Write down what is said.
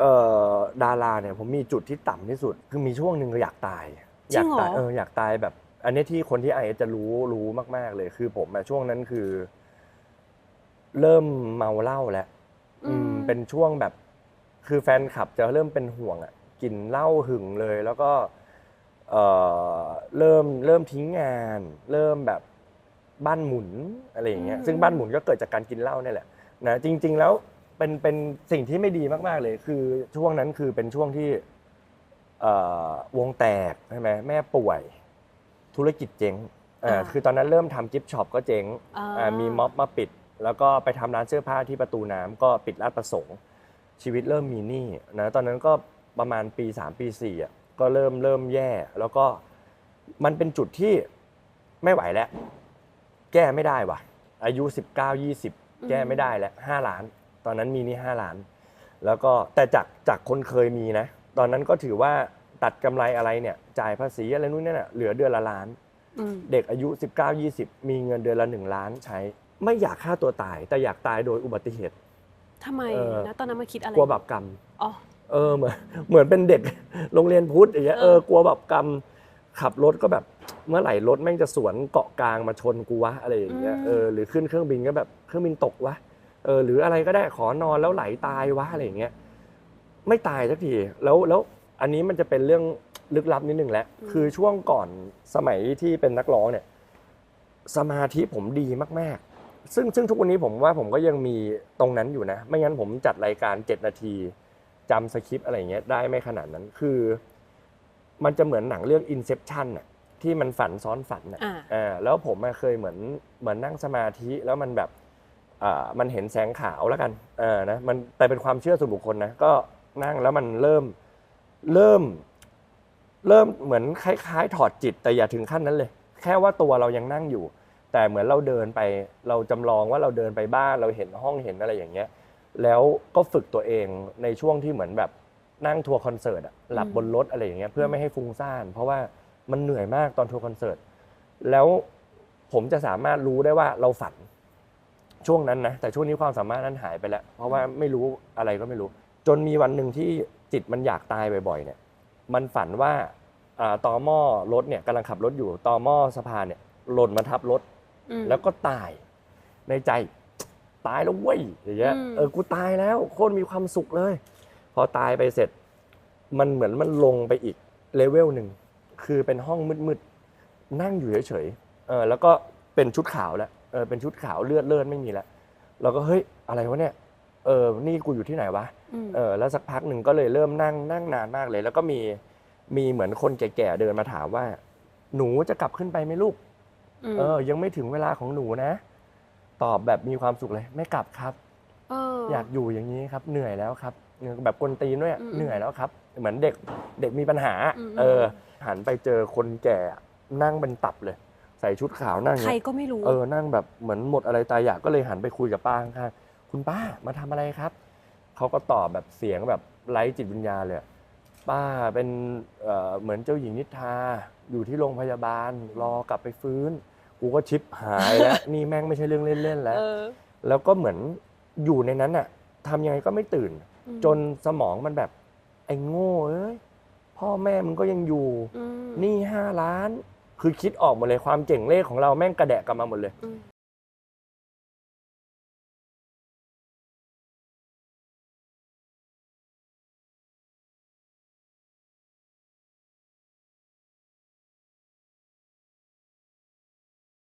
เอ่อดาราเนี่ยผมมีจุดที่ต่ำที่สุด คือมีช่วงหนึ่งก็อยากตายจริงเหรออยากตายเอออยากตายแบบ อันนี้ที่คนที่ไอจะรู้รู้มาก ๆ เลย คือผมอะช่วงนั้นคือ เริ่มเมาเหล้าแล้วอืมเป็นช่วงแบบ คือแฟนคลับจะเริ่มเป็นห่วงอะกินเหล้าหึงเลย แล้วก็ เอ่อเริ่มเริ่มทิ้งงาน เริ่มแบบบ้านหมุนอะไรอย่างเงี้ยอืมซึ่งบ้านหมุนก็เกิดจากการกินเหล้าเนี่ยแหละนะจริง ๆ แล้ว เป็นเป็นสิ่งที่ไม่ดีมาก ๆ เลย คือช่วงนั้นคือเป็นช่วงที่เอ่อวงแตกใช่ไหมแม่ป่วย ธุรกิจเจ๊งอ่าอ่าคือตอนนั้นเริ่มทำกิฟต์ช็อปก็เจ๊งอ่า อ่ามีม็อบมาปิด แล้วก็ไปทำร้านเสื้อผ้าที่ประตูน้ำก็ปิดลาดประสงค์ ชีวิตเริ่มมีหนี้นะตอนนั้นก็ประมาณปี 3 ปี4อะก็เริ่มเริ่มแย่ แล้วก็มันเป็นจุดที่ไม่ไหวแล้ว แก้ไม่ได้ว่ะ อายุ 19 20 แก้ไม่ได้แล้ว5ล้าน ตอนนั้นมีหนี่5ล้าน แล้วก็แต่จากจากคนเคยมีนะ ตอนนั้นก็ถือว่าตัดกำไรอะไรเนี่ย จ่ายภาษีอะไรนู่นนี่น่ะเหลือเดือนละล้านอืมเด็กอายุ 19 20 มีเงินเดือนละ1ล้านใช้ ไม่อยากฆ่าตัวตาย แต่อยากตายโดยอุบัติเหตุทำไมเออนะตอนนั้นมาคิดอะไรกลัวบาปกรรมอ๋อเออเหมือนเหมือนเป็นเด็กโรงเรียนพุทธอย่างเงี้ยเอเอออกลัวบาปกรรมขับรถก็แบบเมื่อไหร่รถแม่งจะสวนเกาะกลางมาชนกูวะอะไรอย่างเงี้ยเออหรือขึ้นเครื่องบินก็แบบเครื่องบินตกวะ เออหรืออะไรก็ได้ขอนอนแล้วไหลตายวะอะไรอย่างเงี้ยไม่ตายสักทีแล้วแล้วอันนี้มันจะเป็นเรื่องลึกลับนิดนึงแหละคือช่วงก่อนสมัยที่เป็นนักร้องเนี่ย สมาธิผมดีมากๆ ซึ่งซึ่งทุกวันนี้ผมว่าผมก็ยังมีตรงนั้นอยู่นะ ไม่งั้นผมจัดรายการ7นาทีจำสคริปต์อะไรอย่างเงี้ยได้ไม่ขนาดนั้นคือ มันจะเหมือนหนังเรื่อง Inception น่ะที่มันฝันซ้อนฝันน่ะอ่าอ่าแล้วผมอะเคยเหมือนเหมือนนั่งสมาธิแล้วมันแบบอ่า มันเห็นแสงขาวแล้วกันเออนะมันแต่เป็นความเชื่อส่วนบุคคลนะก็นั่งแล้วมันเริ่มเริ่ม เริ่มเหมือนคล้าย ๆ ถอดจิตแต่อย่าถึงขั้นนั้นเลย แค่ว่าตัวเรายังนั่งอยู่ แต่เหมือนเราเดินไป เราจำลองว่าเราเดินไปบ้านเราเห็นห้องเห็นอะไรอย่างเงี้ย แล้วก็ฝึกตัวเองในช่วงที่เหมือนแบบนั่งทัวร์คอนเสิร์ตหลับบนรถอะไรอย่างเงี้ยเพื่อไม่ให้ฟุ้งซ่าน เพราะว่ามันเหนื่อยมากตอนทัวร์คอนเสิร์ตแล้วผมจะสามารถรู้ได้ว่าเราฝัน ช่วงนั้นนะแต่ช่วงนี้ความสามารถนั้นหายไปแล้ว เพราะว่าไม่รู้อะไรก็ไม่รู้ จนมีวันหนึ่งที่จิตมันอยากตายบ่อยๆเนี่ย มันฝันว่าอ่าตอหม้อรถเนี่ยกำลังขับรถอยู่ตอหม้อสะพานเนี่ยหล่นมาทับรถ อืม แล้วก็ตายในใจตายแล้วเว้ยอย่างเงี้ยอืม เออกูตายแล้วโคตรมีความสุขเลย พอตายไปเสร็จ มันเหมือนมันลงไปอีกเลเวลหนึ่งคือเป็นห้องมืดๆนั่งอยู่เฉยๆเออแล้วก็เป็นชุดขาวแล้ว เออเป็นชุดขาวเลือดเลือดไม่มีแล้วเราก็เฮ้ยอะไรวะเนี่ยเออนี่กูอยู่ที่ไหนวะอืมเออแล้วสักพักหนึ่งก็เลยเริ่มนั่งนั่งนานมากเลย แล้วก็มีมีเหมือนคนแก่ๆเดินมาถามว่า หนูจะกลับขึ้นไปไหมลูกมเออ ยังไม่ถึงเวลาของหนูนะ ตอบแบบมีความสุขเลย ไม่กลับครับเอออยากอยู่อย่างนี้ครับ เหนื่อยแล้วครับแบบกวนตีนด้วยอืมเหนื่อยแล้วครับ เหมือนเด็กเด็กมีปัญหาอืมเออ หันไปเจอคนแก่นั่งเป็นตับเลย ใส่ชุดขาวนั่งใครเงี้ยก็ไม่รู้ เออนั่งแบบเหมือนหมดอะไรตายอยากก็เลยหันไปคุยกับป้าข้างๆคุณป้ามาทำอะไรครับเขาก็ตอบแบบเสียงแบบไร้จิตวิญญาณเลยอะป้าเป็นเอ่อเหมือนเจ้าหญิงนิทราอยู่ที่โรงพยาบาลรอกลับไปฟื้น กูก็ชิปหายแล้วนี่แม่งไม่ใช่เรื่องเล่นๆแล้วเออแล้วก็เหมือนอยู่ในนั้นน่ะทำยังไงก็ไม่ตื่นอืมจนสมองมันแบบไอ้โง่เอ้ยพ่อแม่มึงก็ยังอยู่อืมหนี่ห้าล้าน คือคิดออกหมดเลยความเจ๋งเลขของเราแม่งกระแดะกลับมาหมดเลย อืม